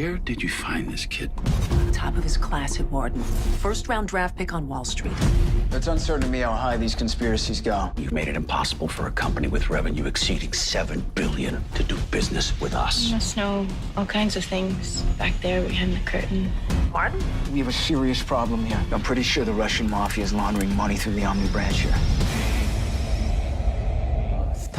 Where did you find this kid? Top of his class at Wharton. First round draft pick on Wall Street. It's uncertain to me how high these conspiracies go. You've made it impossible for a company with revenue exceeding seven billion to do business with us. You must know all kinds of things back there behind the curtain. Martin? We have a serious problem here. I'm pretty sure the Russian mafia is laundering money through the Omni branch here.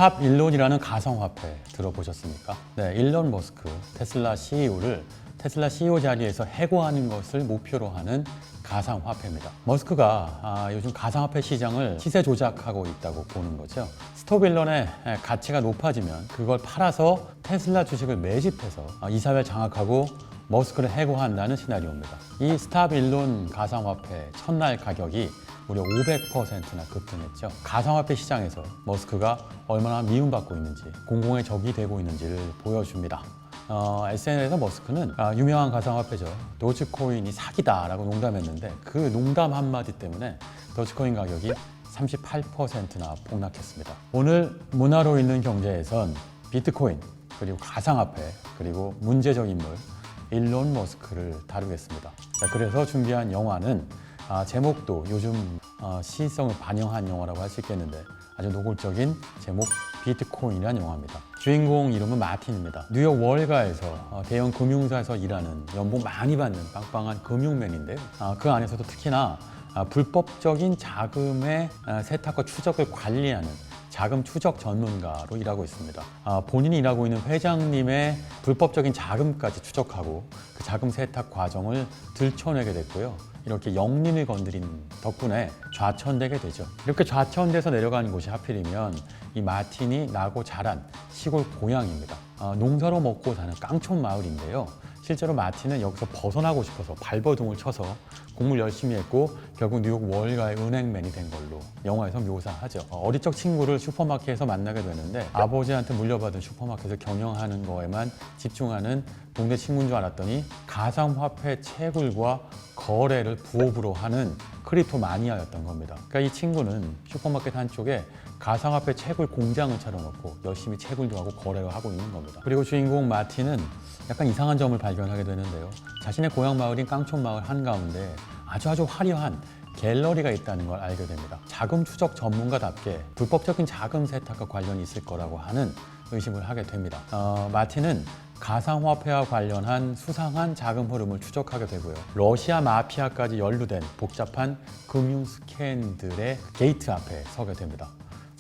스탑 일론이라는 가상화폐 들어보셨습니까? 네, 일론 머스크 테슬라 CEO를 테슬라 CEO 자리에서 해고하는 것을 목표로 하는 가상화폐입니다. 머스크가 아, 요즘 가상화폐 시장을 시세 조작하고 있다고 보는 거죠. 스톱 일론의 가치가 높아지면 그걸 팔아서 테슬라 주식을 매집해서 아, 이사회를 장악하고 머스크를 해고한다는 시나리오입니다. 이 스탑 일론 가상화폐 첫날 가격이 무려 500%나 급등했죠. 가상화폐 시장에서 머스크가 얼마나 미움받고 있는지, 공공의 적이 되고 있는지를 보여줍니다. 어, SNS에서 머스크는 아, 유명한 가상화폐죠. 도지코인이 사기다라고 농담했는데 그 농담 한마디 때문에 도지코인 가격이 38%나 폭락했습니다. 오늘 문화로 있는 경제에선 비트코인, 그리고 가상화폐, 그리고 문제적 인물, 일론 머스크를 다루겠습니다. 자, 그래서 준비한 영화는 아, 제목도 요즘 어, 시성을 반영한 영화라고 할 수 있겠는데 아주 노골적인 제목 비트코인이라는 영화입니다. 주인공 이름은 마틴입니다. 뉴욕 월가에서 어, 대형 금융사에서 일하는 연봉 많이 받는 빵빵한 금융맨인데요. 아, 그 안에서도 특히나 아, 불법적인 자금의 아, 세탁과 추적을 관리하는 자금 추적 전문가로 일하고 있습니다. 아, 본인이 일하고 있는 회장님의 불법적인 자금까지 추적하고 그 자금 세탁 과정을 들춰내게 됐고요. 이렇게 영린을 건드린 덕분에 좌천되게 되죠. 이렇게 좌천돼서 내려가는 곳이 하필이면 이 마틴이 나고 자란 시골 고향입니다. 아, 농사로 먹고 사는 깡촌 마을인데요. 실제로 마틴은 여기서 벗어나고 싶어서 발버둥을 쳐서 공부를 열심히 했고 결국 뉴욕 월가의 은행맨이 된 걸로 영화에서 묘사하죠. 어, 어릴 적 친구를 슈퍼마켓에서 만나게 되는데 아버지한테 물려받은 슈퍼마켓을 경영하는 거에만 집중하는 동네 친구인 줄 알았더니 가상화폐 채굴과 거래를 부업으로 하는 크립토 마니아였던 겁니다. 그러니까 이 친구는 슈퍼마켓 한쪽에 가상화폐 채굴 공장을 차려놓고 열심히 채굴도 하고 거래를 하고 있는 겁니다. 그리고 주인공 마틴은 약간 이상한 점을 발견하게 되는데요. 자신의 고향 마을인 깡촌 마을 한가운데 아주 아주 화려한 갤러리가 있다는 걸 알게 됩니다. 자금 추적 전문가답게 불법적인 자금 세탁과 관련이 있을 거라고 하는 의심을 하게 됩니다. 어, 마틴은 가상화폐와 관련한 수상한 자금 흐름을 추적하게 되고요. 러시아 마피아까지 연루된 복잡한 금융 스캔들의 게이트 앞에 서게 됩니다.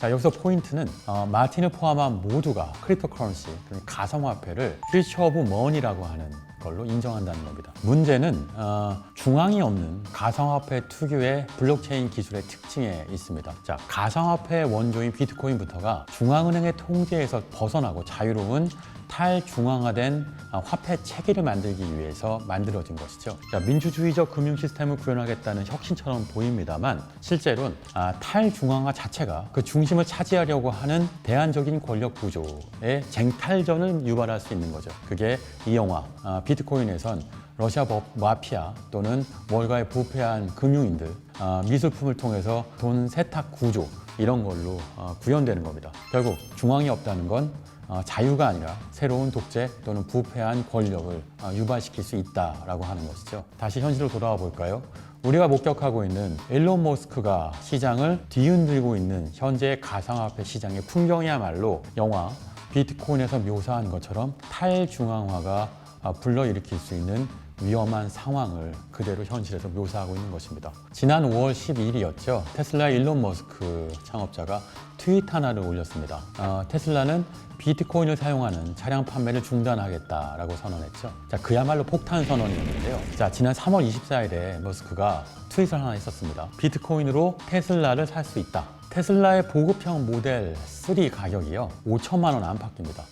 자 여기서 포인트는 어, 마틴을 포함한 모두가 크립토 커런시, 그러니까 가상화폐를 퓨처 오브 머니라고 하는 걸로 인정한다는 겁니다. 문제는 어, 중앙이 없는 가상화폐 특유의 블록체인 기술의 특징에 있습니다. 자, 가상화폐 원조인 비트코인부터가 중앙은행의 통제에서 벗어나고 자유로운 탈중앙화된 아, 화폐 체계를 만들기 위해서 만들어진 것이죠. 자, 민주주의적 금융 시스템을 구현하겠다는 혁신처럼 보입니다만 실제로는 아, 탈중앙화 자체가 그 중심을 차지하려고 하는 대안적인 권력 구조의 쟁탈전을 유발할 수 있는 거죠. 그게 이 영화 아, 비트코인에선 러시아 법 마피아 또는 월가의 부패한 금융인들 아, 미술품을 통해서 돈 세탁 구조 이런 걸로 어, 구현되는 겁니다. 결국 중앙이 없다는 건 어, 자유가 아니라 새로운 독재 또는 부패한 권력을 어, 유발시킬 수 있다라고 하는 것이죠. 다시 현실로 돌아와 볼까요? 우리가 목격하고 있는 일론 머스크가 시장을 뒤흔들고 있는 현재의 가상화폐 시장의 풍경이야말로 영화 비트코인에서 묘사한 것처럼 탈중앙화가 아, 불러일으킬 수 있는 위험한 상황을 그대로 현실에서 묘사하고 있는 것입니다. 지난 5월 12일이었죠. 테슬라 일론 머스크 창업자가 트윗 하나를 올렸습니다. 어, 테슬라는 비트코인을 사용하는 차량 판매를 중단하겠다라고 선언했죠. 자, 그야말로 폭탄 선언이었는데요. 자, 지난 3월 24일에 머스크가 트윗을 하나 했었습니다. 비트코인으로 테슬라를 살 수 있다. 테슬라의 보급형 모델 3 가격이요. 5천만 원 안팎입니다.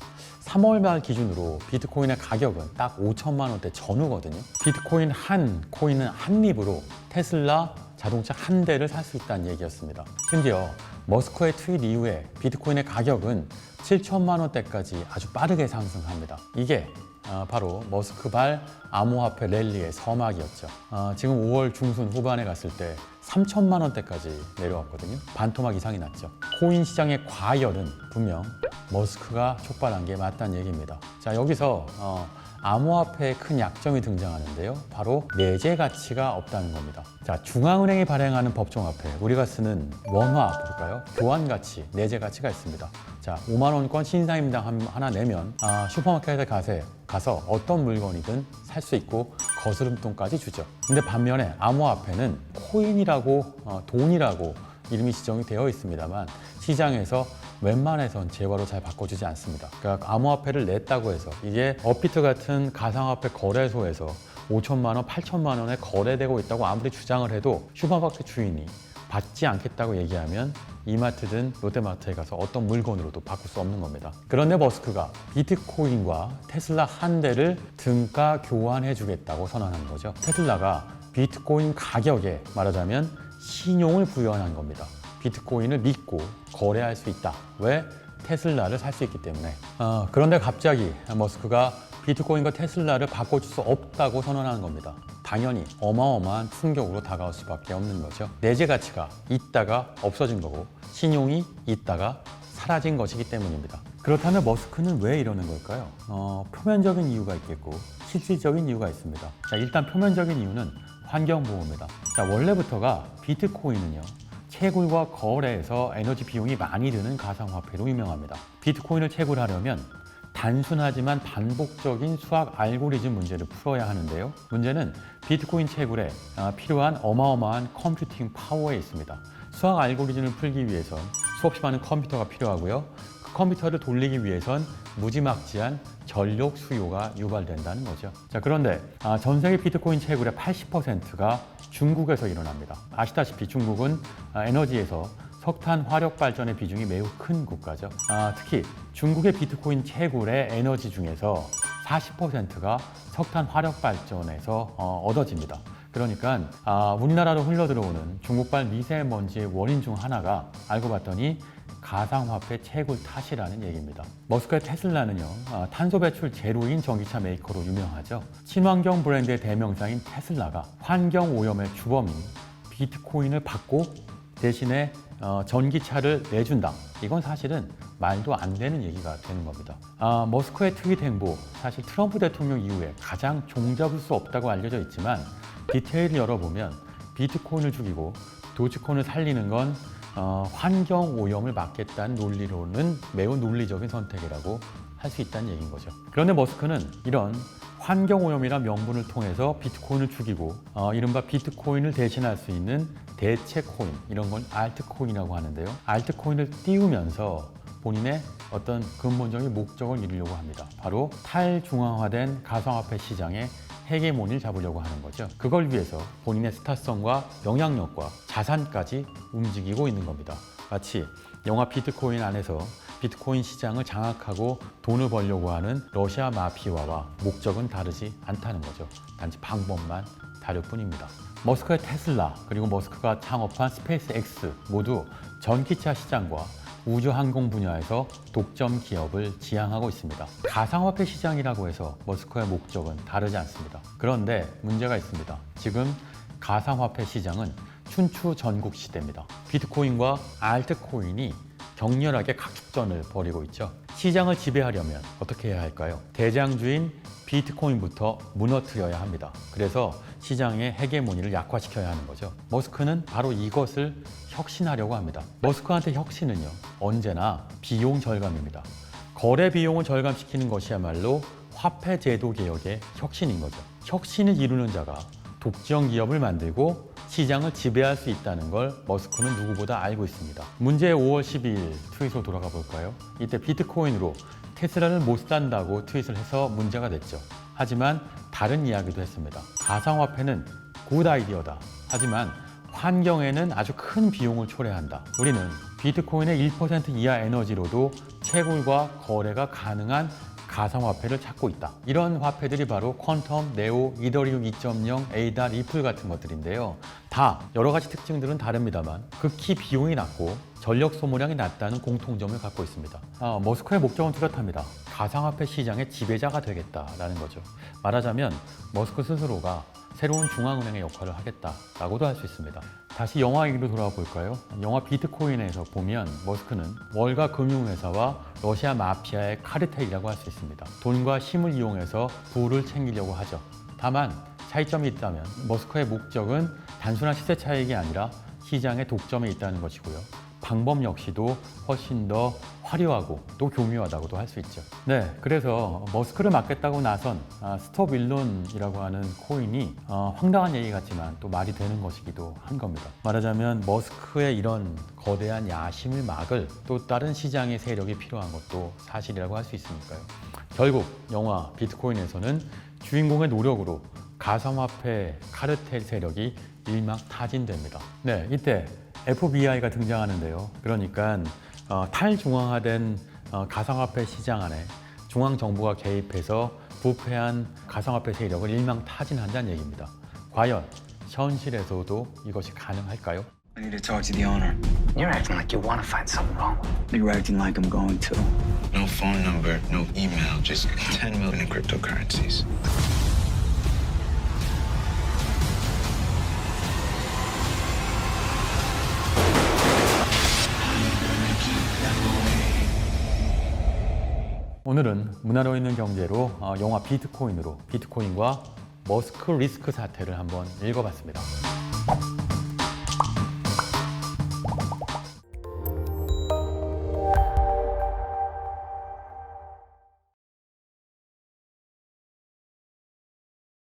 3월 말 기준으로 비트코인의 가격은 딱 5천만 원대 전후거든요. 비트코인 한 코인은 한 입으로 테슬라 자동차 한 대를 살 수 있다는 얘기였습니다. 심지어 머스크의 트윗 이후에 비트코인의 가격은 7천만 원대까지 아주 빠르게 상승합니다. 이게 어, 바로 머스크발 암호화폐 랠리의 서막이었죠. 어, 지금 5월 중순 후반에 갔을 때 3천만 원대까지 내려왔거든요. 반토막 이상이 났죠. 코인 시장의 과열은 분명 머스크가 촉발한 게 맞다는 얘기입니다. 자 여기서 어, 암호화폐의 큰 약점이 등장하는데요. 바로 내재 가치가 없다는 겁니다. 자, 중앙은행이 발행하는 법정화폐, 우리가 쓰는 원화 부를까요? 교환 가치, 내재 가치가 있습니다. 자, 5만 원권 신사임당 한- 하나 내면 아, 슈퍼마켓에 가세, 가서 어떤 물건이든 살 수 있고 거스름돈까지 주죠. 근데 반면에 암호화폐는 코인이라고 어, 돈이라고 이름이 지정이 되어 있습니다만 시장에서 웬만해선 재화로 잘 바꿔주지 않습니다. 그러니까 암호화폐를 냈다고 해서 이게 업비트 같은 가상화폐 거래소에서 5천만 원, 8천만 원에 거래되고 있다고 아무리 주장을 해도 슈퍼마켓 주인이 받지 않겠다고 얘기하면 이마트든 롯데마트에 가서 어떤 물건으로도 바꿀 수 없는 겁니다. 그런데 머스크가 비트코인과 테슬라 한 대를 등가 교환해 주겠다고 선언한 거죠. 테슬라가 비트코인 가격에 말하자면 신용을 부여한 겁니다. 비트코인을 믿고 거래할 수 있다. 왜? 테슬라를 살 수 있기 때문에. 어, 그런데 갑자기 머스크가 비트코인과 테슬라를 바꿔줄 수 없다고 선언하는 겁니다. 당연히 어마어마한 충격으로 다가올 수밖에 없는 거죠. 내재 가치가 있다가 없어진 거고 신용이 있다가 사라진 것이기 때문입니다. 그렇다면 머스크는 왜 이러는 걸까요? 어, 표면적인 이유가 있겠고 실질적인 이유가 있습니다. 자, 일단 표면적인 이유는 환경보호입니다. 자, 원래부터가 비트코인은요. 채굴과 거래에서 에너지 비용이 많이 드는 가상화폐로 유명합니다. 비트코인을 채굴하려면 단순하지만 반복적인 수학 알고리즘 문제를 풀어야 하는데요. 문제는 비트코인 채굴에 아, 필요한 어마어마한 컴퓨팅 파워에 있습니다. 수학 알고리즘을 풀기 위해선 수없이 많은 컴퓨터가 필요하고요. 그 컴퓨터를 돌리기 위해선 무지막지한 전력 수요가 유발된다는 거죠. 자, 그런데 아, 전 세계 비트코인 채굴의 80%가 중국에서 일어납니다. 아시다시피 중국은 아, 에너지에서 석탄 화력 발전의 비중이 매우 큰 국가죠. 아, 특히 중국의 비트코인 채굴의 에너지 중에서 40%가 석탄 화력 발전에서 어, 얻어집니다. 그러니까 아, 우리나라로 흘러 들어오는 중국발 미세먼지의 원인 중 하나가 알고 봤더니 가상화폐 채굴 탓이라는 얘기입니다. 머스크의 테슬라는요, 아, 탄소 배출 제로인 전기차 메이커로 유명하죠. 친환경 브랜드의 대명사인 테슬라가 환경 오염의 주범인 비트코인을 받고 대신에 어, 전기차를 내준다. 이건 사실은 말도 안 되는 얘기가 되는 겁니다. 아, 머스크의 트윗 행보, 사실 트럼프 대통령 이후에 가장 종잡을 수 없다고 알려져 있지만 디테일을 열어보면 비트코인을 죽이고 도지코인을 살리는 건 어, 환경 오염을 막겠다는 논리로는 매우 논리적인 선택이라고 할 수 있다는 얘기인 거죠. 그런데 머스크는 이런 환경 오염이란 명분을 통해서 비트코인을 죽이고 어, 이른바 비트코인을 대신할 수 있는 대체 코인 이런 건 알트코인이라고 하는데요. 알트코인을 띄우면서 본인의 어떤 근본적인 목적을 이루려고 합니다. 바로 탈중앙화된 가상화폐 시장의 헤게모니를 잡으려고 하는 거죠. 그걸 위해서 본인의 스타성과 영향력과 자산까지 움직이고 있는 겁니다. 마치 영화 비트코인 안에서 비트코인 시장을 장악하고 돈을 벌려고 하는 러시아 마피아와 목적은 다르지 않다는 거죠. 단지 방법만 다를 뿐입니다. 머스크의 테슬라 그리고 머스크가 창업한 스페이스 X 모두 전기차 시장과 우주 항공 분야에서 독점 기업을 지향하고 있습니다. 가상화폐 시장이라고 해서 머스크의 목적은 다르지 않습니다. 그런데 문제가 있습니다. 지금 가상화폐 시장은 춘추 전국 시대입니다. 비트코인과 알트코인이 격렬하게 각축전을 벌이고 있죠. 시장을 지배하려면 어떻게 해야 할까요? 대장주인 비트코인부터 무너뜨려야 합니다. 그래서 시장의 헤게모니를 약화시켜야 하는 거죠. 머스크는 바로 이것을 혁신하려고 합니다. 머스크한테 혁신은요, 언제나 비용 절감입니다. 거래 비용을 절감시키는 것이야말로 화폐 제도 개혁의 혁신인 거죠. 혁신을 이루는 자가 독점 기업을 만들고 시장을 지배할 수 있다는 걸 머스크는 누구보다 알고 있습니다. 문제의 5월 12일 트윗으로 돌아가 볼까요? 이때 비트코인으로 테슬라를 못 산다고 트윗을 해서 문제가 됐죠. 하지만 다른 이야기도 했습니다. 가상화폐는 굿 아이디어다. 하지만 환경에는 아주 큰 비용을 초래한다. 우리는 비트코인의 1% 이하 에너지로도 채굴과 거래가 가능한 가상화폐를 찾고 있다. 이런 화폐들이 바로 퀀텀, 네오, 이더리움 2.0, 에이다, 리플 같은 것들인데요. 다 여러 가지 특징들은 다릅니다만 극히 비용이 낮고 전력 소모량이 낮다는 공통점을 갖고 있습니다. 아, 머스크의 목적은 뚜렷합니다. 가상화폐 시장의 지배자가 되겠다라는 거죠. 말하자면 머스크 스스로가 새로운 중앙은행의 역할을 하겠다라고도 할 수 있습니다. 다시 영화 얘기로 돌아와 볼까요? 영화 비트코인에서 보면 머스크는 월가 금융회사와 러시아 마피아의 카르텔이라고 할 수 있습니다. 돈과 힘을 이용해서 부를 챙기려고 하죠. 다만 차이점이 있다면 머스크의 목적은 단순한 시세 차익이 아니라 시장의 독점에 있다는 것이고요. 방법 역시도 훨씬 더 화려하고 또 교묘하다고도 할 수 있죠. 네, 그래서 머스크를 맡겠다고 나선 아, 스톱 일론이라고 하는 코인이 어, 황당한 얘기 같지만 또 말이 되는 것이기도 한 겁니다. 말하자면 머스크의 이런 거대한 야심을 막을 또 다른 시장의 세력이 필요한 것도 사실이라고 할 수 있으니까요. 결국 영화 비트코인에서는 주인공의 노력으로 가상화폐 카르텔 세력이 일막타진됩니다. 네, 이때 FBI가 등장하는데요. 그러니까 어, 탈중앙화된 어, 가상화폐 시장 안에 중앙 정부가 개입해서 부패한 가상화폐 세력을 일망타진한다는 얘기입니다. 과연 현실에서도 이것이 가능할까요? I need to talk to the owner. You're acting like you want to find something wrong. You're acting like I'm going to. No phone number, no email, just 10 million in cryptocurrencies. 오늘은 문화로 있는 경제로 어, 영화 비트코인으로 비트코인과 머스크 리스크 사태를 한번 읽어봤습니다.